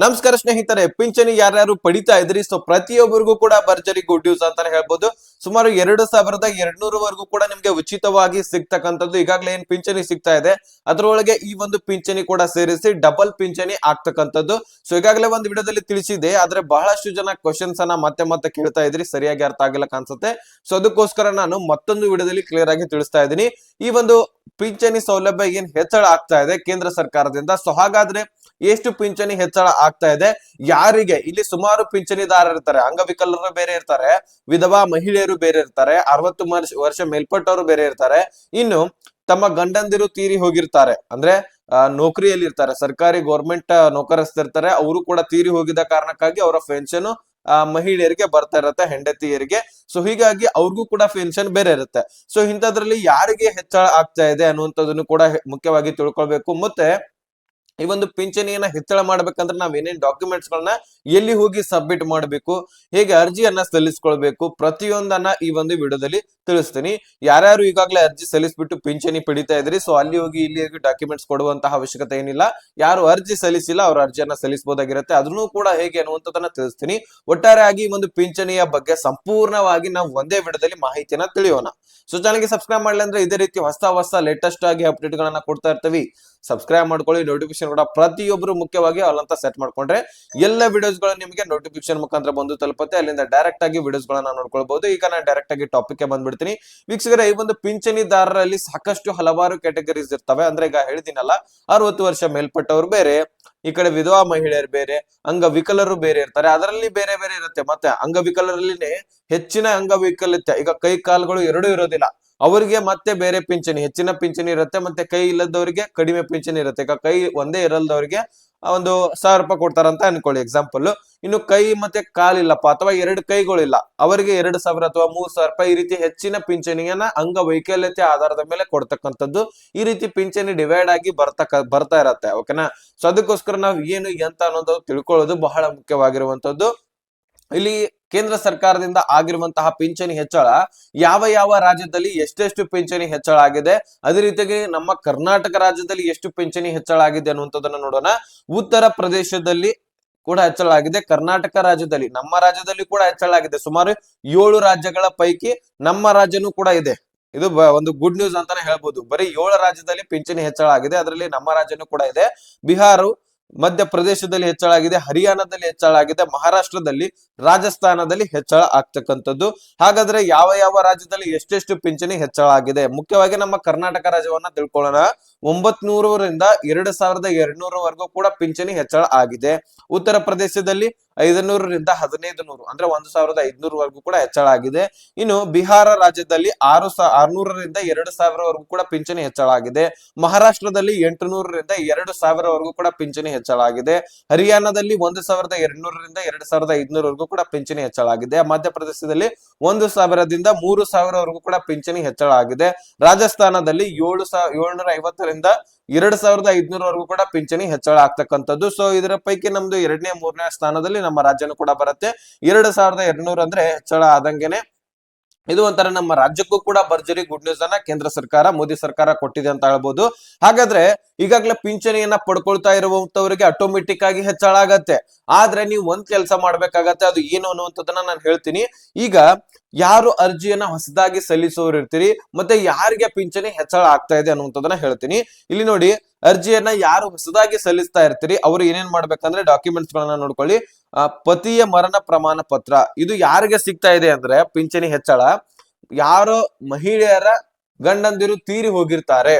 ನಮಸ್ಕಾರ ಸ್ನೇಹಿತರೆ, ಪಿಂಚಣಿ ಯಾರ್ಯಾರು ಪಡಿತಾ ಇದ್ರಿ? ಸೊ ಪ್ರತಿಯೊಬ್ಬರಿಗೂ ಕೂಡ ಭರ್ಜರಿ ಗುಡ್ ನ್ಯೂಸ್ ಅಂತಾನೆ ಹೇಳ್ಬೋದು. ಸುಮಾರು ಎರಡು ಸಾವಿರದ ಎರಡ್ನೂರವರೆಗೂ ಕೂಡ ನಿಮ್ಗೆ ಉಚಿತವಾಗಿ ಸಿಗ್ತಕ್ಕಂಥದ್ದು ಈಗಾಗಲೇ ಏನ್ ಪಿಂಚಣಿ ಸಿಗ್ತಾ ಇದೆ? ಅದರೊಳಗೆ ಈ ಒಂದು ಪಿಂಚಣಿ ಕೂಡ ಸೇರಿಸಿ ಡಬಲ್ ಪಿಂಚಣಿ ಆಗ್ತಕ್ಕಂಥದ್ದು. ಸೊ ಈಗಾಗಲೇ ಒಂದು ವಿಡಿಯೋದಲ್ಲಿ ತಿಳಿಸಿದೆ ಆದ್ರೆ ಬಹಳಷ್ಟು ಜನ ಕ್ವಶನ್ಸ್ ಅನ್ನ ಮತ್ತೆ ಮತ್ತೆ ಕೇಳ್ತಾ ಇದ್ರಿ, ಸರಿಯಾಗಿ ಅರ್ಥ ಆಗಿಲ್ಲ ಕಾಣಿಸುತ್ತೆ. ಸೊ ಅದಕ್ಕೋಸ್ಕರ ನಾನು ಮತ್ತೊಂದು ವಿಡಿಯೋದಲ್ಲಿ ಕ್ಲಿಯರ್ ಆಗಿ ತಿಳಿಸ್ತಾ ಇದ್ದೀನಿ. ಈ ಒಂದು ಪಿಂಚಣಿ ಸೌಲಭ್ಯ ಏನ್ ಹೆಚ್ಚಳ ಆಗ್ತಾ ಇದೆ ಕೇಂದ್ರ ಸರ್ಕಾರದಿಂದ? ಸೊ ಹಾಗಾದ್ರೆ ಎಷ್ಟು ಪಿಂಚಣಿ ಹೆಚ್ಚಳ ಆಗ್ತಾ ಇದೆ. ಯಾರಿಗೆ? ಇಲ್ಲಿ ಸುಮಾರು ಪಿಂಚಣಿದಾರರು ಇರ್ತಾರೆ. ಅಂಗವಿಕಲರು ಬೇರೆ ಇರ್ತಾರೆ. ವಿಧವಾ ಮಹಿಳೆಯರು ಬೇರೆ ಇರ್ತಾರೆ. ಅರವತ್ತು ವರ್ಷ ಮೇಲ್ಪಟ್ಟವರು ಬೇರೆ ಇರ್ತಾರೆ. ಇನ್ನು ತಮ್ಮ ಗಂಡಂದಿರು ತೀರಿ ಹೋಗಿರ್ತಾರೆ. ಅಂದ್ರೆ ನೌಕರಿಯಲ್ಲಿ ಇರ್ತಾರೆ. ಸರ್ಕಾರಿ ಗೌರ್ಮೆಂಟ್ ನೌಕರಿಸ್ತಿರ್ತಾರೆ ಅವರು ಕೂಡ ತೀರಿ ಹೋಗಿದ ಕಾರಣಕ್ಕಾಗಿ ಅವರ ಪೆನ್ಷನ್ ಮಹಿಳೆಯರಿಗೆ ಬರ್ತಾ ಇರತ್ತೆ, ಹೆಂಡತಿಯರಿಗೆ. ಸೊ, ಹೀಗಾಗಿ ಅವ್ರಿಗೂ ಕೂಡ ಪೆನ್ಷನ್ ಬೇರೆ ಇರುತ್ತೆ. ಸೊ, ಇಂಥದ್ರಲ್ಲಿ ಯಾರಿಗೆ ಹೆಚ್ಚಳ ಆಗ್ತಾ ಇದೆ ಅನ್ನುವಂಥದ್ದನ್ನು ಕೂಡ ಮುಖ್ಯವಾಗಿ ತಿಳ್ಕೊಳ್ಬೇಕು. ಮತ್ತೆ ಈ ಒಂದು ಪಿಂಚಣಿಯನ್ನ ಹೆಚ್ಚಳ ಮಾಡ್ಬೇಕಂದ್ರೆ ನಾವ್ ಏನೇನ್ ಡಾಕ್ಯುಮೆಂಟ್ಸ್ ಗಳನ್ನ ಎಲ್ಲಿ ಹೋಗಿ ಸಬ್ಮಿಟ್ ಮಾಡಬೇಕು, ಹೇಗೆ ಅರ್ಜಿಯನ್ನ ಸಲ್ಲಿಸ್ಕೊಳ್ಬೇಕು ಪ್ರತಿಯೊಂದನ್ನ ಈ ಒಂದು ವಿಡಿಯೋದಲ್ಲಿ ತಿಳಿಸ್ತೀನಿ. ಯಾರ್ಯಾರು ಈಗಾಗಲೇ ಅರ್ಜಿ ಸಲ್ಲಿಸ್ಬಿಟ್ಟು ಪಿಂಚಣಿ ಪಡಿತಾ ಇದ್ರಿ ಸೊ ಅಲ್ಲಿ ಹೋಗಿ ಇಲ್ಲಿ ಹೋಗಿ ಡಾಕ್ಯುಮೆಂಟ್ಸ್ ಕೊಡುವಂತಹ ಅವಶ್ಯಕತೆ ಏನಿಲ್ಲ. ಯಾರು ಅರ್ಜಿ ಸಲ್ಲಿಸಿಲ್ಲ ಅವ್ರ ಅರ್ಜಿಯನ್ನ ಸಲ್ಲಿಸಬಹುದಾಗಿರುತ್ತೆ ಅದನ್ನು ಕೂಡ ಹೇಗೆ ಅನ್ನುವಂಥದ್ದನ್ನ ತಿಳಿಸ್ತೀನಿ. ಒಟ್ಟಾರೆಯಾಗಿ ಈ ಒಂದು ಪಿಂಚಣಿಯ ಬಗ್ಗೆ ಸಂಪೂರ್ಣವಾಗಿ ನಾವು ಒಂದೇ ವಿಡಿಯೋದಲ್ಲಿ ಮಾಹಿತಿಯನ್ನ ತಿಳಿಯೋಣ. ಸೊ ಚಾನಲ್ಗೆ ಸಬ್ಸ್ಕ್ರೈಬ್ ಮಾಡ್ಲಿ ಅಂದ್ರೆ ಇದೇ ರೀತಿ ಹೊಸ ಹೊಸ ಲೇಟೆಸ್ಟ್ ಆಗಿ ಅಪ್ಡೇಟ್ ಗಳನ್ನ ಕೊಡ್ತಾ ಇರ್ತೀವಿ. ಸಬ್ಸ್ಕ್ರೈಬ್ ಮಾಡ್ಕೊಳ್ಳಿ ನೋಟಿಫಿಕೇಶನ್ ಕೂಡ ಪ್ರತಿಯೊಬ್ಬರು ಮುಖ್ಯವಾಗಿ ಅಲ್ಲಂತ ಸೆಟ್ ಮಾಡ್ಕೊಂಡ್ರೆ ಎಲ್ಲ ವಿಡಿಯೋಸ್ಗಳು ನಿಮಗೆ ನೋಟಿಫಿಕೇಶನ್ ಮುಖಾಂತರ ಬಂದು ತಲುಪುತ್ತೆ. ಅಲ್ಲಿಂದ ಡೈರೆಕ್ಟ್ ಆಗಿ ವಿಡಿಯೋಸ್ ಗಳನ್ನ ನೋಡ್ಕೊಳ್ಬಹುದು ಈಗ ನಾನು ಡೈರೆಕ್ಟ್ ಆಗಿ ಟಾಪಿಕ್ಗೆ ಬಂದ್ಬಿಡ್ತೀನಿ. ವೀಕ್ಷಕರೇ, ಈ ಒಂದು ಪಿಂಚಣಿದಾರರಲ್ಲಿ ಸಾಕಷ್ಟು ಹಲವಾರು ಕ್ಯಾಟಗರೀಸ್ ಇರ್ತವೆ. ಅಂದ್ರೆ ಈಗ ಹೇಳಿದಿನಲ್ಲ ಅರವತ್ತು ವರ್ಷ ಮೇಲ್ಪಟ್ಟವರು ಬೇರೆ, ಈ ಕಡೆ ವಿಧವಾ ಮಹಿಳೆಯರು ಬೇರೆ, ಅಂಗವಿಕಲರು ಬೇರೆ ಇರ್ತಾರೆ. ಅದರಲ್ಲಿ ಬೇರೆ ಬೇರೆ ಇರುತ್ತೆ. ಮತ್ತೆ ಅಂಗವಿಕಲರಲ್ಲಿನೇ ಹೆಚ್ಚಿನ ಅಂಗವಿಕಲತೆ, ಈಗ ಕೈ ಕಾಲುಗಳು ಎರಡೂ ಇರೋದಿಲ್ಲ. ಅವರಿಗೆ ಮತ್ತೆ ಬೇರೆ ಪಿಂಚಣಿ, ಹೆಚ್ಚಿನ ಪಿಂಚಣಿ ಇರುತ್ತೆ, ಮತ್ತೆ ಕೈ ಇಲ್ಲದವರಿಗೆ ಕಡಿಮೆ ಪಿಂಚಣಿ ಇರುತ್ತೆ. ಕೈ ಒಂದೇ ಇರಲ್ದವರಿಗೆ ಒಂದು ಸಾವಿರ ರೂಪಾಯಿ ಕೊಡ್ತಾರಂತ ಅನ್ಕೊಳ್ಳಿ ಎಕ್ಸಾಂಪಲ್ ಇನ್ನು ಕೈ ಮತ್ತೆ ಕಾಲಿಲ್ಲಪ್ಪ ಅಥವಾ ಎರಡು ಕೈಗಳಿಲ್ಲ, ಅವರಿಗೆ ಎರಡು ಸಾವಿರ ಅಥವಾ ಮೂರ್ ಸಾವಿರ ರೂಪಾಯಿ ಈ ರೀತಿ ಹೆಚ್ಚಿನ ಪಿಂಚಣಿಯನ್ನ ಅಂಗವೈಕಲ್ಯತೆ ಆಧಾರದ ಮೇಲೆ ಕೊಡ್ತಕ್ಕಂಥದ್ದು ಈ ರೀತಿ ಪಿಂಚಣಿ ಡಿವೈಡ್ ಆಗಿ ಬರ್ತಕ್ಕ, ಬರ್ತಾ ಇರತ್ತೆ ಓಕೆನಾ ಸೊ, ಅದಕ್ಕೋಸ್ಕರ ನಾವು ಏನು ಎಂತ ಅನ್ನೋದು ತಿಳ್ಕೊಳ್ಳೋದು ಬಹಳ ಮುಖ್ಯವಾಗಿರುವಂತದ್ದು ಇಲ್ಲಿ ಕೇಂದ್ರ ಸರ್ಕಾರದಿಂದ ಆಗಿರುವಂತಹ ಪಿಂಚಣಿ ಹೆಚ್ಚಳ ಯಾವ ಯಾವ ರಾಜ್ಯದಲ್ಲಿ ಎಷ್ಟೆಷ್ಟು ಪಿಂಚಣಿ ಹೆಚ್ಚಳ ಆಗಿದೆ, ಅದೇ ರೀತಿಯಾಗಿ ನಮ್ಮ ಕರ್ನಾಟಕ ರಾಜ್ಯದಲ್ಲಿ ಎಷ್ಟು ಪಿಂಚಣಿ ಹೆಚ್ಚಳ ಆಗಿದೆ ಅನ್ನುವಂಥದ್ದನ್ನ ನೋಡೋಣ. ಉತ್ತರ ಪ್ರದೇಶದಲ್ಲಿ ಕೂಡ ಹೆಚ್ಚಳ ಆಗಿದೆ, ಕರ್ನಾಟಕ ರಾಜ್ಯದಲ್ಲಿ, ನಮ್ಮ ರಾಜ್ಯದಲ್ಲಿ ಕೂಡ ಹೆಚ್ಚಳ ಆಗಿದೆ. ಸುಮಾರು ಏಳು ರಾಜ್ಯಗಳ ಪೈಕಿ ನಮ್ಮ ರಾಜ್ಯನೂ ಕೂಡ ಇದೆ. ಇದು ಒಂದು ಗುಡ್ ನ್ಯೂಸ್ ಅಂತಾನೆ ಹೇಳ್ಬೋದು. ಬರೀ ಏಳು ರಾಜ್ಯದಲ್ಲಿ ಪಿಂಚಣಿ ಹೆಚ್ಚಳ ಆಗಿದೆ, ಅದರಲ್ಲಿ ನಮ್ಮ ರಾಜ್ಯನೂ ಕೂಡ ಇದೆ. ಬಿಹಾರ ಮಧ್ಯಪ್ರದೇಶದಲ್ಲಿ ಹೆಚ್ಚಳ ಆಗಿದೆ, ಹರಿಯಾಣದಲ್ಲಿ ಹೆಚ್ಚಳ ಆಗಿದೆ, ಮಹಾರಾಷ್ಟ್ರದಲ್ಲಿ ರಾಜಸ್ಥಾನದಲ್ಲಿ ಹೆಚ್ಚಳ ಆಗ್ತಕ್ಕಂಥದ್ದು. ಹಾಗಾದ್ರೆ ಯಾವ ಯಾವ ರಾಜ್ಯದಲ್ಲಿ ಎಷ್ಟೆಷ್ಟು ಪಿಂಚಣಿ ಹೆಚ್ಚಳ ಆಗಿದೆ? ಮುಖ್ಯವಾಗಿ ನಮ್ಮ ಕರ್ನಾಟಕ ರಾಜ್ಯವನ್ನ ತಿಳ್ಕೊಳ್ಳೋಣ. ಒಂಬತ್ ನೂರರಿಂದ ಎರಡು ಸಾವಿರದ ಎರಡ್ನೂರವರೆಗೂ ಕೂಡ ಪಿಂಚಣಿ ಹೆಚ್ಚಳ ಆಗಿದೆ. ಉತ್ತರ ಪ್ರದೇಶದಲ್ಲಿ ಐದನೂರರಿಂದ ಹದಿನೈದು ನೂರು ಅಂದ್ರೆ ಒಂದು ಸಾವಿರದ ಐದ್ನೂರವರೆಗೂ ಕೂಡ ಹೆಚ್ಚಳ ಆಗಿದೆ. ಇನ್ನು ಬಿಹಾರ ರಾಜ್ಯದಲ್ಲಿ ಆರು ಸಾ, ಆರ್ನೂರರಿಂದ ಎರಡು ಸಾವಿರವರೆಗೂ ಕೂಡ ಪಿಂಚಣಿ ಹೆಚ್ಚಳ ಆಗಿದೆ. ಮಹಾರಾಷ್ಟ್ರದಲ್ಲಿ ಎಂಟು ನೂರರಿಂದ ಎರಡು ಸಾವಿರವರೆಗೂ ಕೂಡ ಪಿಂಚಣಿ ಹೆಚ್ಚಳ ಆಗಿದೆ. ಹರಿಯಾಣದಲ್ಲಿ ಒಂದು ಸಾವಿರದ ಎರಡ್ನೂರರಿಂದ ಎರಡು ಸಾವಿರದ ಐದ್ನೂರವರೆಗೂ ಕೂಡ ಪಿಂಚಣಿ ಹೆಚ್ಚಳ ಆಗಿದೆ. ಮಧ್ಯಪ್ರದೇಶದಲ್ಲಿ ಒಂದು ಸಾವಿರದಿಂದ ಮೂರು ಸಾವಿರವರೆಗೂ ಕೂಡ ಪಿಂಚಣಿ ಹೆಚ್ಚಳ ಆಗಿದೆ. ರಾಜಸ್ಥಾನದಲ್ಲಿ ಏಳು ಸಾವಿರ ಏಳ್ನೂರ ಐವತ್ತರಿಂದ ಎರಡ್ ಸಾವಿರದ ಐದ್ನೂರವರೆಗೂ ಕೂಡ ಪಿಂಚಣಿ ಹೆಚ್ಚಳ ಆಗ್ತಕ್ಕಂಥದ್ದು. ಸೊ ಇದರ ಪೈಕಿ ನಮ್ದು ಎರಡನೇ, ಮೂರನೇ ಸ್ಥಾನದಲ್ಲಿ ನಮ್ಮ ರಾಜ್ಯನೂ ಕೂಡ ಬರುತ್ತೆ. ಎರಡು ಸಾವಿರದ ಎರಡ್ನೂರ ಅಂದ್ರೆ ಹೆಚ್ಚಳ ಆದಂಗೆನೆ ಇದು ಒಂಥರ ನಮ್ಮ ರಾಜ್ಯಕ್ಕೂ ಕೂಡ ಭರ್ಜರಿ ಗುಡ್ ನ್ಯೂಸ್ ಅನ್ನ ಕೇಂದ್ರ ಸರ್ಕಾರ, ಮೋದಿ ಸರ್ಕಾರ ಕೊಟ್ಟಿದೆ ಅಂತ ಹೇಳ್ಬೋದು. ಹಾಗಾದ್ರೆ ಈಗಾಗಲೇ ಪಿಂಚಣಿಯನ್ನ ಪಡ್ಕೊಳ್ತಾ ಇರುವಂತವರಿಗೆ ಆಟೋಮೆಟಿಕ್ ಆಗಿ ಹೆಚ್ಚಳ ಆಗತ್ತೆ. ಆದ್ರೆ ನೀವು ಒಂದ್ ಕೆಲಸ ಮಾಡ್ಬೇಕಾಗತ್ತೆ, ಅದು ಏನು ಅನ್ನುವಂಥದ್ದನ್ನ ನಾನು ಹೇಳ್ತೀನಿ. ಈಗ ಯಾರು ಅರ್ಜಿಯನ್ನ ಹೊಸದಾಗಿ ಸಲ್ಲಿಸೋರು ಇರ್ತೀರಿ ಮತ್ತೆ ಯಾರಿಗೆ ಪಿಂಚಣಿ ಹೆಚ್ಚಳ ಆಗ್ತಾ ಇದೆ ಅನ್ನುವಂಥದ್ದನ್ನ ಹೇಳ್ತೀನಿ. ಇಲ್ಲಿ ನೋಡಿ ಅರ್ಜಿಯನ್ನ ಯಾರು ಹೊಸದಾಗಿ ಸಲ್ಲಿಸ್ತಾ ಇರ್ತೀರಿ, ಅವರು ಏನೇನ್ ಮಾಡ್ಬೇಕಂದ್ರೆ ಡಾಕ್ಯುಮೆಂಟ್ಸ್ ಗಳನ್ನ ನೋಡ್ಕೊಳ್ಳಿ. ಪತಿಯ ಮರಣ ಪ್ರಮಾಣ ಪತ್ರ, ಇದು ಯಾರಿಗೆ ಸಿಗ್ತಾ ಇದೆ ಅಂದ್ರೆ ಪಿಂಚಣಿ ಹೆಚ್ಚಳ, ಯಾರು ಮಹಿಳೆಯರ ಗಂಡಂದಿರು ತೀರಿ ಹೋಗಿರ್ತಾರೆ,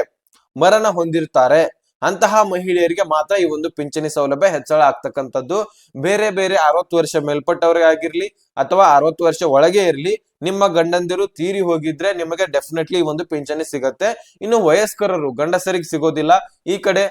ಮರಣ ಹೊಂದಿರ್ತಾರೆ, ಅಂತಹ ಮಹಿಳೆಯರಿಗೆ ಮಾತ್ರ ಈ ಒಂದು ಪಿಂಚಣಿ ಸೌಲಭ್ಯ ಹೆಚ್ಚಳ ಆಗ್ತಕ್ಕಂಥದ್ದು. ಬೇರೆ ಬೇರೆ ಅರವತ್ತು ವರ್ಷ ಮೇಲ್ಪಟ್ಟವರಿಗೆ ಆಗಿರ್ಲಿ ಅಥವಾ ಅರವತ್ತು ವರ್ಷ ಒಳಗೆ ಇರ್ಲಿ ನಿಮ್ಮ ಗಂಡಂದಿರು ತೀರಿ ಹೋಗಿದ್ರೆ ನಿಮಗೆ ಡೆಫಿನೆಟ್ಲಿ ಒಂದು ಪಿಂಚಣಿ ಸಿಗತ್ತೆ. ಇನ್ನು ವಯಸ್ಕರರು, ಗಂಡಸರಿಗೆ ಸಿಗೋದಿಲ್ಲ. ಈ ಕಡೆ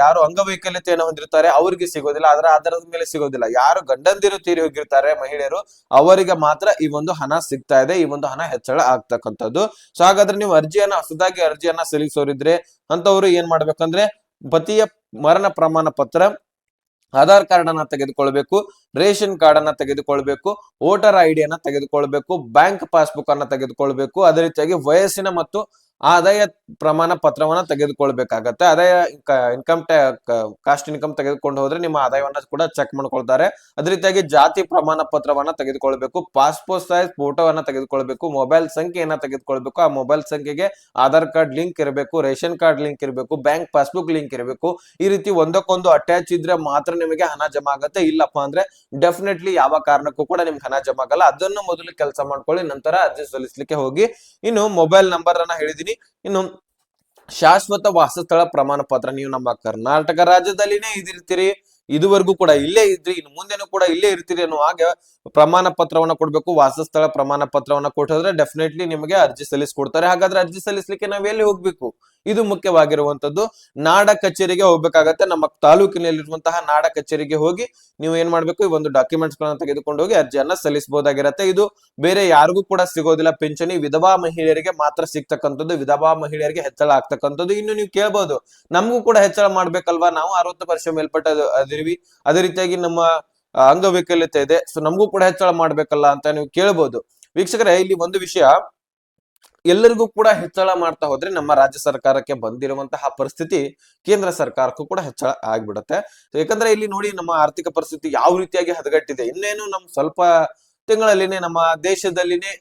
ಯಾರು ಅಂಗವೈಕಲ್ಯತೆಯನ್ನು ಹೊಂದಿರ್ತಾರೆ, ಅವರಿಗೆ ಸಿಗೋದಿಲ್ಲ. ಅದರ ಆಧಾರದ ಮೇಲೆ ಸಿಗೋದಿಲ್ಲ. ಯಾರು ಗಂಡಂದಿರು ತೀರಿ ಹೋಗಿರ್ತಾರೆ ಮಹಿಳೆಯರು, ಅವರಿಗೆ ಮಾತ್ರ ಈ ಒಂದು ಹಣ ಸಿಗ್ತಾ ಇದೆ. ಈ ಒಂದು ಹಣ ಹೆಚ್ಚಳ ಆಗ್ತಕ್ಕಂಥದ್ದು. ಸೊ ಹಾಗಾದ್ರೆ ನೀವು ಅರ್ಜಿಯನ್ನ, ಹೊಸದಾಗಿ ಅರ್ಜಿಯನ್ನ ಸಲ್ಲಿಸೋರಿದ್ರೆ ಅಂತವ್ರು ಏನ್ ಮಾಡ್ಬೇಕಂದ್ರೆ, ಪತಿಯ ಮರಣ ಪ್ರಮಾಣ ಪತ್ರ ಆಧಾರ್ ಕಾರ್ಡ್ ಅನ್ನ ತೆಗೆದುಕೊಳ್ಬೇಕು, ರೇಷನ್ ಕಾರ್ಡ್ ಅನ್ನ ತೆಗೆದುಕೊಳ್ಬೇಕು ವೋಟರ್ ಐ ತೆಗೆದುಕೊಳ್ಬೇಕು ಬ್ಯಾಂಕ್ ಪಾಸ್ಬುಕ್ ಅನ್ನ ತೆಗೆದುಕೊಳ್ಬೇಕು, ಅದೇ ರೀತಿಯಾಗಿ ವಯಸ್ಸಿನ ಮತ್ತು ಆದಾಯ ಪ್ರಮಾಣ ಪತ್ರವನ್ನ ತೆಗೆದುಕೊಳ್ಬೇಕಾಗತ್ತೆ. ಆದಾಯ ಇನ್ಕಮ್ ಕಾಸ್ಟ್ ಇನ್ಕಮ್ ತೆಗೆದುಕೊಂಡು ಹೋದ್ರೆ ನಿಮ್ಮ ಆದಾಯವನ್ನ ಕೂಡ ಚೆಕ್ ಮಾಡ್ಕೊಳ್ತಾರೆ. ಅದೇ ರೀತಿಯಾಗಿ ಜಾತಿ ಪ್ರಮಾಣ ಪತ್ರವನ್ನ ತೆಗೆದುಕೊಳ್ಬೇಕು. ಪಾಸ್ಪೋರ್ಟ್ ಸೈಜ್ ಫೋಟೋವನ್ನ ತೆಗೆದುಕೊಳ್ಬೇಕು. ಮೊಬೈಲ್ ಸಂಖ್ಯೆಯನ್ನ ತೆಗೆದುಕೊಳ್ಬೇಕು. ಆ ಮೊಬೈಲ್ ಸಂಖ್ಯೆಗೆ ಆಧಾರ್ ಕಾರ್ಡ್ ಲಿಂಕ್ ಇರಬೇಕು. ರೇಷನ್ ಕಾರ್ಡ್ ಲಿಂಕ್ ಇರಬೇಕು. ಬ್ಯಾಂಕ್ ಪಾಸ್ಬುಕ್ ಲಿಂಕ್ ಇರಬೇಕು. ಈ ರೀತಿ ಒಂದಕ್ಕೊಂದು ಅಟ್ಯಾಚ್ ಇದ್ರೆ ಮಾತ್ರ ನಿಮಗೆ ಹಣ ಜಮಾ ಆಗುತ್ತೆ. ಇಲ್ಲಪ್ಪ ಅಂದ್ರೆ ಡೆಫಿನೆಟ್ಲಿ ಯಾವ ಕಾರಣಕ್ಕೂ ಕೂಡ ನಿಮ್ಗೆ ಹಣ ಜಮಾ ಆಗಲ್ಲ. ಅದನ್ನು ಮೊದಲು ಕೆಲಸ ಮಾಡ್ಕೊಳ್ಳಿ, ನಂತರ ಅರ್ಜಿ ಸಲ್ಲಿಸಲಿಕ್ಕೆ ಹೋಗಿ. ಇನ್ನು ಮೊಬೈಲ್ ನಂಬರ್ ಅನ್ನ ಹೇಳಿದೀನಿ. ಇನ್ನು ಶಾಶ್ವತ ವಾಸಸ್ಥಳ ಪ್ರಮಾಣ ಪತ್ರ ನೀವು ನಮ್ಮ ಕರ್ನಾಟಕ ರಾಜ್ಯದಲ್ಲಿನೇ ಇದಿರ್ತೀರಿ. ಇದುವರೆಗೂ ಕೂಡ ಇಲ್ಲೇ ಇದ್ರಿ ಇನ್ ಮುಂದೆನೂ ಕೂಡ ಇಲ್ಲೇ ಇರ್ತೀರಿ ಅನ್ನೋ ಹಾಗೆ ಪ್ರಮಾಣ ಪತ್ರವನ್ನ ಕೊಡ್ಬೇಕು, ವಾಸಸ್ಥಳ ಪ್ರಮಾಣ ಪತ್ರವನ್ನ ಕೊಟ್ಟಿದ್ರೆ ಡೆಫಿನೆಟ್ಲಿ ನಿಮಗೆ ಅರ್ಜಿ ಸಲ್ಲಿಸ್ಕೊಡ್ತಾರೆ. ಹಾಗಾದ್ರೆ ಅರ್ಜಿ ಸಲ್ಲಿಸಲಿಕ್ಕೆ ನಾವ್ ಎಲ್ಲಿ ಹೋಗ್ಬೇಕು? ಇದು ಮುಖ್ಯವಾಗಿರುವಂತದ್ದು, ನಾಡ ಕಚೇರಿಗೆ ಹೋಗ್ಬೇಕಾಗತ್ತೆ. ನಮ್ಮ ತಾಲೂಕಿನಲ್ಲಿರುವಂತಹ ನಾಡ ಕಚೇರಿಗೆ ಹೋಗಿ ನೀವು ಏನ್ ಮಾಡ್ಬೇಕು? ಈ ಒಂದು ಡಾಕ್ಯುಮೆಂಟ್ಸ್ ಗಳನ್ನ ತೆಗೆದುಕೊಂಡು ಹೋಗಿ ಅರ್ಜಿಯನ್ನ ಸಲ್ಲಿಸಬಹುದಾಗಿರತ್ತೆ ಇದು ಬೇರೆ ಯಾರಿಗೂ ಕೂಡ ಸಿಗೋದಿಲ್ಲ. ಪಿಂಚಣಿ ವಿಧವಾ ಮಹಿಳೆಯರಿಗೆ ಮಾತ್ರ ಸಿಗ್ತಕ್ಕಂಥದ್ದು. ವಿಧವಾ ಮಹಿಳೆಯರಿಗೆ ಹೆಚ್ಚಳ ಆಗ್ತಕ್ಕಂಥದ್ದು. ಇನ್ನು ನೀವು ಕೇಳ್ಬೋದು. ನಮಗೂ ಕೂಡ ಹೆಚ್ಚಳ ಮಾಡ್ಬೇಕಲ್ವಾ? ನಾವು ಅರವತ್ತು ವರ್ಷ ಮೇಲ್ಪಟ್ಟ ಅದೇ ರೀತಿಯಾಗಿ ನಮ್ಮ ಅಂಗವೈಕಲ್ಯತೆ ಇದೆ. ಸೊ ನಮಗೂ ಕೂಡ ಹೆಚ್ಚಳ ಮಾಡ್ಬೇಕಲ್ಲ ಅಂತ ನೀವು ಕೇಳ್ಬೋದು. ವೀಕ್ಷಕರೇ, ಇಲ್ಲಿ ಒಂದು ವಿಷಯ. ಎಲ್ಲರಿಗೂ ಕೂಡ ಹೆಚ್ಚಳ ಮಾಡ್ತಾ ಹೋದ್ರೆ ನಮ್ಮ ರಾಜ್ಯ ಸರ್ಕಾರಕ್ಕೆ ಬಂದಿರುವಂತಹ ಪರಿಸ್ಥಿತಿ ಕೇಂದ್ರ ಸರ್ಕಾರಕ್ಕೂ ಕೂಡ ಹೆಚ್ಚಳ ಆಗ್ಬಿಡುತ್ತೆ. ಯಾಕಂದ್ರೆ ಇಲ್ಲಿ ನೋಡಿ ನಮ್ಮ ಆರ್ಥಿಕ ಪರಿಸ್ಥಿತಿ ಯಾವ ರೀತಿಯಾಗಿ ಹದಗಟ್ಟಿದೆ. ಇನ್ನೇನು ನಮ್ ಸ್ವಲ್ಪ ತಿಂಗಳಲ್ಲಿನೇ ನಮ್ಮ ದೇಶದಲ್ಲಿನೇ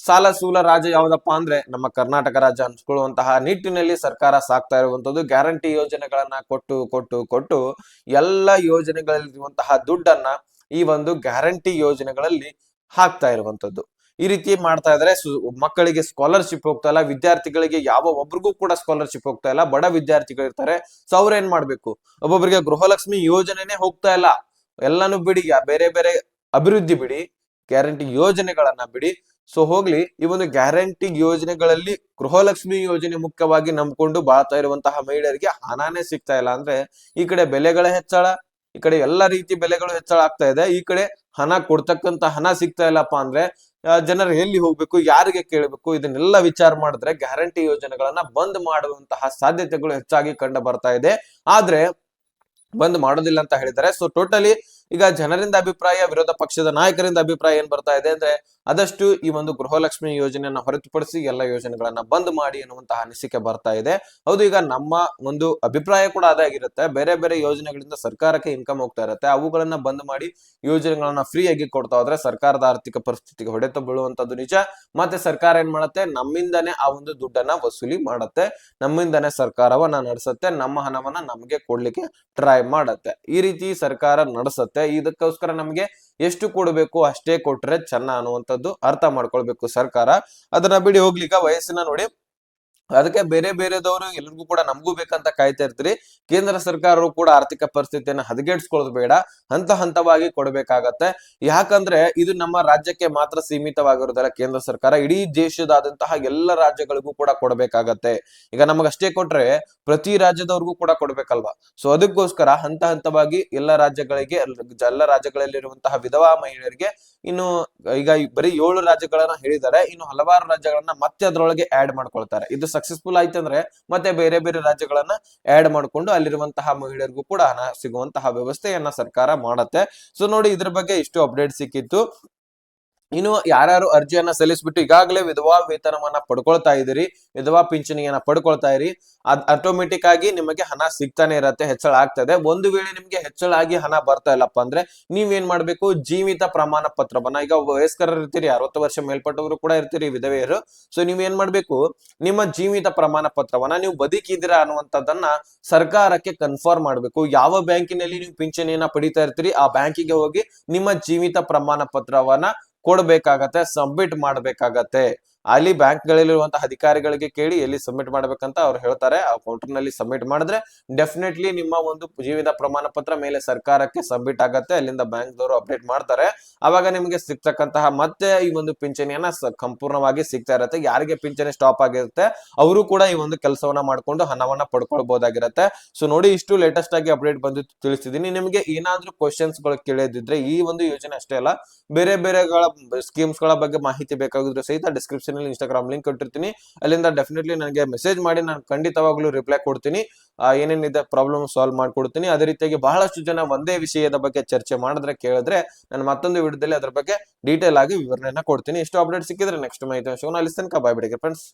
ಸಾಲ ಸೂಲ ರಾಜ ಯಾವ್ದಪ್ಪ ಅಂದ್ರೆ ನಮ್ಮ ಕರ್ನಾಟಕ ರಾಜ್ಯ ಅನ್ಸ್ಕೊಳ್ಳುವಂತಹ ನಿಟ್ಟಿನಲ್ಲಿ ಸರ್ಕಾರ ಸಾಕ್ತಾ ಇರುವಂತದ್ದು ಗ್ಯಾರಂಟಿ ಯೋಜನೆಗಳನ್ನ ಕೊಟ್ಟು ಕೊಟ್ಟು ಕೊಟ್ಟು ಎಲ್ಲ ಯೋಜನೆಗಳಲ್ಲಿರುವಂತಹ ದುಡ್ಡನ್ನ ಈ ಒಂದು ಗ್ಯಾರಂಟಿ ಯೋಜನೆಗಳಲ್ಲಿ ಹಾಕ್ತಾ ಇರುವಂತದ್ದು ಈ ರೀತಿ ಮಾಡ್ತಾ ಇದ್ರೆ ಮಕ್ಕಳಿಗೆ ಸ್ಕಾಲರ್ಶಿಪ್ ಹೋಗ್ತಾ ಇಲ್ಲ, ವಿದ್ಯಾರ್ಥಿಗಳಿಗೆ ಯಾವ ಒಬ್ರಿಗೂ ಕೂಡ ಸ್ಕಾಲರ್ಶಿಪ್ ಹೋಗ್ತಾ ಇಲ್ಲ, ಬಡ ವಿದ್ಯಾರ್ಥಿಗಳು ಇರ್ತಾರೆ. ಸೊ ಏನ್ ಮಾಡ್ಬೇಕು? ಒಬ್ಬೊಬ್ಬರಿಗೆ ಗೃಹಲಕ್ಷ್ಮಿ ಯೋಜನೆನೆ ಹೋಗ್ತಾ ಇಲ್ಲ. ಎಲ್ಲಾನು ಬಿಡಿ, ಬೇರೆ ಬೇರೆ ಅಭಿವೃದ್ಧಿ ಬಿಡಿ, ಗ್ಯಾರಂಟಿ ಯೋಜನೆಗಳನ್ನ ಬಿಡಿ. ಸೊ ಹೋಗ್ಲಿ ಈ ಒಂದು ಗ್ಯಾರಂಟಿ ಯೋಜನೆಗಳಲ್ಲಿ ಗೃಹಲಕ್ಷ್ಮಿ ಯೋಜನೆ ಮುಖ್ಯವಾಗಿ ನಂಬ್ಕೊಂಡು ಬಾಳ್ತಾ ಇರುವಂತಹ ಮಹಿಳೆಯರಿಗೆ ಹಣನೇ ಸಿಗ್ತಾ ಇಲ್ಲ. ಅಂದ್ರೆ ಈ ಕಡೆ ಬೆಲೆಗಳ ಹೆಚ್ಚಳ, ಈ ಕಡೆ ಎಲ್ಲಾ ರೀತಿ ಬೆಲೆಗಳು ಹೆಚ್ಚಳ ಆಗ್ತಾ ಇದೆ. ಈ ಕಡೆ ಹಣ ಕೊಡ್ತಕ್ಕಂತ ಹಣ ಸಿಗ್ತಾ ಇಲ್ಲಪ್ಪ ಅಂದ್ರೆ ಜನರು ಎಲ್ಲಿ ಹೋಗ್ಬೇಕು, ಯಾರಿಗೆ ಕೇಳಬೇಕು, ಇದನ್ನೆಲ್ಲ ವಿಚಾರ ಮಾಡಿದ್ರೆ ಗ್ಯಾರಂಟಿ ಯೋಜನೆಗಳನ್ನ ಬಂದ್ ಮಾಡುವಂತಹ ಸಾಧ್ಯತೆಗಳು ಹೆಚ್ಚಾಗಿ ಕಂಡು ಬರ್ತಾ ಇದೆ. ಆದ್ರೆ, ಬಂದ್ ಮಾಡೋದಿಲ್ಲ ಅಂತ ಹೇಳಿದ್ದಾರೆ ಸೊ ಟೋಟಲಿ ಈಗ ಜನರಿಂದ ಅಭಿಪ್ರಾಯ, ವಿರೋಧ ಪಕ್ಷದ ನಾಯಕರಿಂದ ಅಭಿಪ್ರಾಯ ಏನ್ ಬರ್ತಾ ಇದೆ ಅಂದ್ರೆ ಆದಷ್ಟು ಈ ಒಂದು ಗೃಹಲಕ್ಷ್ಮಿ ಯೋಜನೆಯನ್ನ ಹೊರತುಪಡಿಸಿ ಎಲ್ಲ ಯೋಜನೆಗಳನ್ನ ಬಂದ್ ಮಾಡಿ ಎನ್ನುವಂತಹ ಅನಿಸಿಕೆ ಬರ್ತಾ ಇದೆ. ಹೌದು, ಈಗ ನಮ್ಮ ಒಂದು ಅಭಿಪ್ರಾಯ ಕೂಡ ಅದಾಗಿರುತ್ತೆ ಬೇರೆ ಬೇರೆ ಯೋಜನೆಗಳಿಂದ ಸರ್ಕಾರಕ್ಕೆ ಇನ್ಕಮ್ ಹೋಗ್ತಾ ಇರುತ್ತೆ. ಅವುಗಳನ್ನ ಬಂದ್ ಮಾಡಿ ಯೋಜನೆಗಳನ್ನ ಫ್ರೀ ಆಗಿ ಕೊಡ್ತಾ ಹೋದ್ರೆ ಸರ್ಕಾರದ ಆರ್ಥಿಕ ಪರಿಸ್ಥಿತಿಗೆ ಹೊಡೆತ ಬೀಳುವಂತದ್ದು ನಿಜ. ಮತ್ತೆ ಸರ್ಕಾರ ಏನ್ ಮಾಡುತ್ತೆ? ನಮ್ಮಿಂದನೇ ಆ ಒಂದು ದುಡ್ಡನ್ನ ವಸೂಲಿ ಮಾಡುತ್ತೆ. ನಮ್ಮಿಂದನೇ ಸರ್ಕಾರವನ್ನ ನಡೆಸುತ್ತೆ. ನಮ್ಮ ಹಣವನ್ನ ನಮಗೆ ಕೊಡ್ಲಿಕ್ಕೆ ಟ್ರೈ ಮಾಡತ್ತೆ. ಈ ರೀತಿ ಸರ್ಕಾರ ನಡೆಸುತ್ತೆ. ಇದಕ್ಕೋಸ್ಕರ ನಮ್ಗೆ ಎಷ್ಟು ಕೊಡಬೇಕು ಅಷ್ಟೇ ಕೊಟ್ರೆ ಚೆನ್ನ ಅನ್ನುವಂಥದ್ದು ಅರ್ಥ ಮಾಡ್ಕೊಳ್ಬೇಕು ಸರ್ಕಾರ. ಅದನ್ನ ಬಿಡಿ ಹೋಗ್ಲಿಕ್ಕೆ ವಯಸ್ಸಿನ ನೋಡಿ ಅದಕ್ಕೆ ಬೇರೆ ಬೇರೆದವರು ಎಲ್ರಿಗೂ ಕೂಡ ನಮಗೂ ಬೇಕಂತ ಕಾಯ್ತಾ ಇರ್ತೀರಿ. ಕೇಂದ್ರ ಸರ್ಕಾರವು ಕೂಡ ಆರ್ಥಿಕ ಪರಿಸ್ಥಿತಿಯನ್ನು ಹದಗೆಡ್ಸ್ಕೊಳ್ಳೋದು ಬೇಡ. ಹಂತ ಹಂತವಾಗಿ ಕೊಡಬೇಕಾಗತ್ತೆ. ಯಾಕಂದ್ರೆ ಇದು ನಮ್ಮ ರಾಜ್ಯಕ್ಕೆ ಮಾತ್ರ ಸೀಮಿತವಾಗಿರೋದಲ್ಲ ಕೇಂದ್ರ ಸರ್ಕಾರ. ಇಡೀ ದೇಶದಾದಂತಹ ಎಲ್ಲ ರಾಜ್ಯಗಳಿಗೂ ಕೂಡ ಕೊಡಬೇಕಾಗತ್ತೆ. ಈಗ ನಮಗಷ್ಟೇ ಕೊಟ್ರೆ ಪ್ರತಿ ರಾಜ್ಯದವ್ರಿಗೂ ಕೂಡ ಕೊಡ್ಬೇಕಲ್ವಾ? ಸೊ ಅದಕ್ಕೋಸ್ಕರ ಹಂತ ಹಂತವಾಗಿ ಎಲ್ಲ ರಾಜ್ಯಗಳಿಗೆ, ಎಲ್ಲ ರಾಜ್ಯಗಳಲ್ಲಿರುವಂತಹ ವಿಧವಾ ಮಹಿಳೆಯರಿಗೆ ಇನ್ನು ಈಗ ಬರೀ ಏಳು ರಾಜ್ಯಗಳನ್ನ ಹೇಳಿದ್ದಾರೆ. ಇನ್ನು ಹಲವಾರು ರಾಜ್ಯಗಳನ್ನ ಮತ್ತೆ ಅದರೊಳಗೆ ಆಡ್ ಮಾಡ್ಕೊಳ್ತಾರೆ. ಇದು ಸಕ್ಸಸ್ಫುಲ್ ಆಯ್ತಂದ್ರೆ ಮತ್ತೆ ಬೇರೆ ಬೇರೆ ರಾಜ್ಯಗಳನ್ನ ಆಡ್ ಮಾಡ್ಕೊಂಡು ಅಲ್ಲಿರುವಂತಹ ಮಹಿಳೆಯರಿಗೂ ಕೂಡ ಹಣ ಸಿಗುವಂತಹ ವ್ಯವಸ್ಥೆಯನ್ನ ಸರ್ಕಾರ ಮಾಡತ್ತೆ. ಸೊ ನೋಡಿ ಇದ್ರ ಬಗ್ಗೆ ಇಷ್ಟು ಅಪ್ಡೇಟ್ ಸಿಕ್ಕಿತ್ತು. ಇನ್ನು ಯಾರ್ಯಾರು ಅರ್ಜಿಯನ್ನ ಸಲ್ಲಿಸ್ಬಿಟ್ಟು ಈಗಾಗಲೇ ವಿಧವಾ ವೇತನವನ್ನ ಪಡ್ಕೊಳ್ತಾ ಇದ್ದೀರಿ ವಿಧವಾ ಪಿಂಚಣಿಯನ್ನ ಪಡ್ಕೊಳ್ತಾ ಇರಿ ಅದ್ ಆಟೋಮೆಟಿಕ್ ಆಗಿ ನಿಮಗೆ ಹಣ ಸಿಗ್ತಾನೆ ಇರತ್ತೆ, ಹೆಚ್ಚಳ ಆಗ್ತದೆ. ಒಂದು ವೇಳೆ ನಿಮ್ಗೆ ಹೆಚ್ಚಳ ಆಗಿ ಹಣ ಬರ್ತಾ ಇಲ್ಲಪ್ಪ ಅಂದ್ರೆ ನೀವೇನ್ ಮಾಡ್ಬೇಕು? ಜೀವಿತ ಪ್ರಮಾಣ ಪತ್ರವನ್ನ, ಈಗ ವಯಸ್ಕರ ಇರ್ತೀರಿ, ಅರವತ್ತು ವರ್ಷ ಮೇಲ್ಪಟ್ಟವರು ಕೂಡ ಇರ್ತೀರಿ, ವಿಧವೆಯರು. ಸೊ ನೀವ್ ಏನ್ ಮಾಡ್ಬೇಕು? ನಿಮ್ಮ ಜೀವಿತ ಪ್ರಮಾಣ ಪತ್ರವನ್ನ ನೀವು ಬದುಕಿದ್ದೀರಾ ಅನ್ನುವಂಥದ್ದನ್ನ ಸರ್ಕಾರಕ್ಕೆ ಕನ್ಫರ್ಮ್ ಮಾಡ್ಬೇಕು. ಯಾವ ಬ್ಯಾಂಕಿನಲ್ಲಿ ನೀವು ಪಿಂಚಣಿಯನ್ನ ಪಡಿತಾ ಇರ್ತೀರಿ, ಆ ಬ್ಯಾಂಕಿಗೆ ಹೋಗಿ ನಿಮ್ಮ ಜೀವಿತ ಪ್ರಮಾಣ ಪತ್ರವನ್ನ ಕೊಡ್ಬೇಕಾಗತ್ತೆ ಸಬ್ಮಿಟ್ ಮಾಡ್ಬೇಕಾಗತ್ತೆ. ಅಲ್ಲಿ ಬ್ಯಾಂಕ್ ಗಳಲ್ಲಿರುವಂತಹ ಅಧಿಕಾರಿಗಳಿಗೆ ಕೇಳಿ ಎಲ್ಲಿ ಸಬ್ಮಿಟ್ ಮಾಡ್ಬೇಕಂತ ಅವ್ರು ಹೇಳ್ತಾರೆ. ಆ ಕೌಂಟರ್ನಲ್ಲಿ ಸಬ್ಮಿಟ್ ಮಾಡಿದ್ರೆ ಡೆಫಿನೆಟ್ಲಿ ನಿಮ್ಮ ಒಂದು ಜೀವಿತ ಪ್ರಮಾಣ ಪತ್ರ ಮೇಲೆ ಸರ್ಕಾರಕ್ಕೆ ಸಬ್ಮಿಟ್ ಆಗತ್ತೆ. ಅಲ್ಲಿಂದ ಬ್ಯಾಂಕ್ ದವರು ಅಪ್ಡೇಟ್ ಮಾಡ್ತಾರೆ. ಅವಾಗ ನಿಮಗೆ ಸಿಗ್ತಕ್ಕಂತಹ ಮತ್ತೆ ಈ ಒಂದು ಪಿಂಚಣಿಯನ್ನ ಸಂಪೂರ್ಣವಾಗಿ ಸಿಗ್ತಾ ಇರತ್ತೆ. ಯಾರಿಗೆ ಪಿಂಚಣಿ ಸ್ಟಾಪ್ ಆಗಿರುತ್ತೆ, ಅವರು ಕೂಡ ಈ ಒಂದು ಕೆಲಸವನ್ನ ಮಾಡ್ಕೊಂಡು ಹಣವನ್ನ ಪಡ್ಕೊಳ್ಬಹುದಾಗಿರತ್ತೆ ಸೊ ನೋಡಿ, ಇಷ್ಟು ಲೇಟೆಸ್ಟ್ ಆಗಿ ಅಪ್ಡೇಟ್ ಬಂದು ತಿಳಿಸಿದೀನಿ ನಿಮಗೆ ಏನಾದ್ರೂ ಕ್ವಶನ್ಸ್ಗಳು ಕೇಳಿದ್ರೆ ಈ ಒಂದು ಯೋಜನೆ ಅಷ್ಟೇ ಅಲ್ಲ, ಬೇರೆ ಬೇರೆಗಳ ಸ್ಕೀಮ್ಸ್ಗಳ ಬಗ್ಗೆ ಮಾಹಿತಿ ಬೇಕಾಗಿದ್ರು ಸಹಿತ ಡಿಸ್ಕ್ರಿಪ್ಷನ್ ಅಲ್ಲಿ ಇನ್ಸ್ಟಾಗ್ರಾಮ್ ಲಿಂಕ್ ಕೊಟ್ಟಿರ್ತೀನಿ ಅಲ್ಲಿಂದ ಡೆಫಿನೆಟ್ಲಿ ನನಗೆ ಮೆಸೇಜ್ ಮಾಡಿ, ನಾನು ಖಂಡಿತವಾಗ್ಲೂ ರಿಪ್ಲೈ ಕೊಡ್ತೀನಿ. ಏನೇನಿದೆ ಪ್ರಾಬ್ಲಮ್ ಸಾಲ್ವ್ ಮಾಡ್ಕೊಡ್ತೀನಿ. ಅದೇ ರೀತಿಯಾಗಿ ಬಹಳಷ್ಟು ಜನ ಒಂದೇ ವಿಷಯದ ಬಗ್ಗೆ ಚರ್ಚೆ ಮಾಡಿದ್ರೆ ಕೇಳಿದ್ರೆ ನಾನು ಮತ್ತೊಂದು ವಿಡಿಯೋದಲ್ಲಿ ಅದ್ರ ಬಗ್ಗೆ ಡೀಟೇಲ್ ಆಗಿ ವಿವರಣೆಯನ್ನು ಕೊಡ್ತೀನಿ. ಇಷ್ಟು ಅಪ್ಡೇಟ್ ಸಿಕ್ಕಿದ್ರೆ ನೆಕ್ಸ್ಟ್ ಮಾಹಿತಿ ಅಲ್ಲಿ ತನಕ ಬಾಯ್ ಬಿಡಿಗೆ ಫ್ರೆಂಡ್ಸ್